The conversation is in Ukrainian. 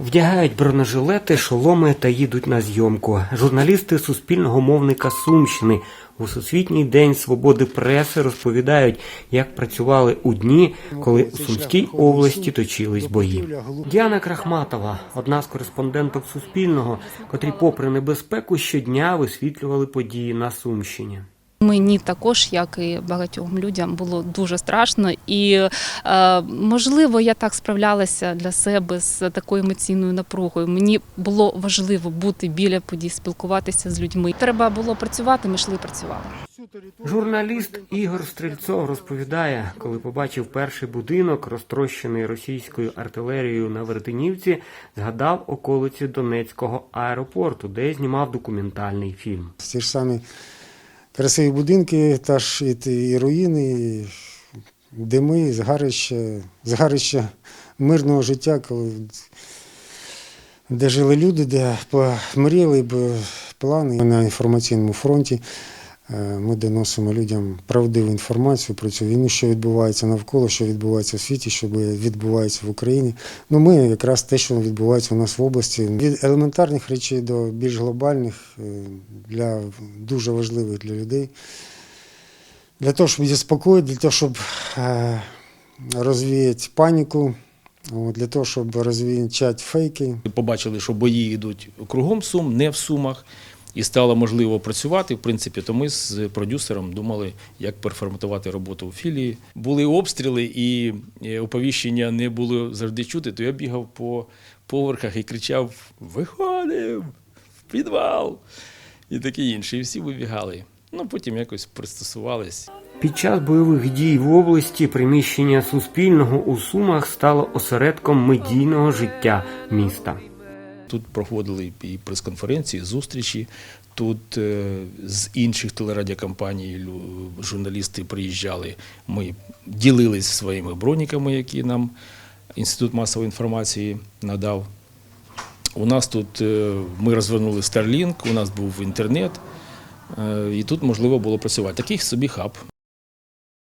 Вдягають бронежилети, шоломи та їдуть на зйомку. Журналісти суспільного мовника Сумщини у Всесвітній день свободи преси розповідають, як працювали у дні, коли у Сумській області точились бої. Діана Крахматова, одна з кореспонденток Суспільного, котрі, попри небезпеку, щодня висвітлювали події на Сумщині. Мені також, як і багатьом людям, було дуже страшно, і е, можливо, я так справлялася для себе з такою емоційною напругою. Мені було важливо бути біля подій, спілкуватися з людьми. Треба було працювати. Ми йшли і працювали. Журналіст Ігор Стрільцов розповідає, коли побачив перший будинок, розтрощений російською артилерією на Вертинівці, згадав околиці Донецького аеропорту, де знімав документальний фільм. Ті ж самі красиві будинки, та ж і, і руїни, і дими, згарища, згарища мирного життя, коли, де жили люди, де мріяли б плани на інформаційному фронті. Е, Ми доносимо людям правдиву інформацію про цю війну, що відбувається навколо, що відбувається в світі, що відбувається в Україні. Ну, ми якраз те, що відбувається у нас в області, від елементарних речей до більш глобальних, е, для дуже важливих для людей. Для того, щоб заспокоїти, для того, щоб е, розвіяти паніку, для того, щоб розвінчати фейки. Побачили, що бої йдуть кругом Сум, не в Сумах, і стало можливо працювати. В принципі, то ми з продюсером думали, як переформатувати роботу у філії. Були обстріли і е, оповіщення не було завжди чути, то я бігав по поверхах і кричав: Виходимо в підвал! І таке інше. І всі вибігали. Ну, потім якось пристосувались. Під час бойових дій в області приміщення Суспільного у Сумах стало осередком медійного життя міста. Тут проходили і прес-конференції, зустрічі. Тут е, з інших телерадіокомпаній журналісти приїжджали. Ми ділились своїми броніками, які нам Інститут масової інформації надав. У нас тут е, ми розвернули Starlink, у нас був інтернет, е, і тут можливо було працювати. Такий собі хаб.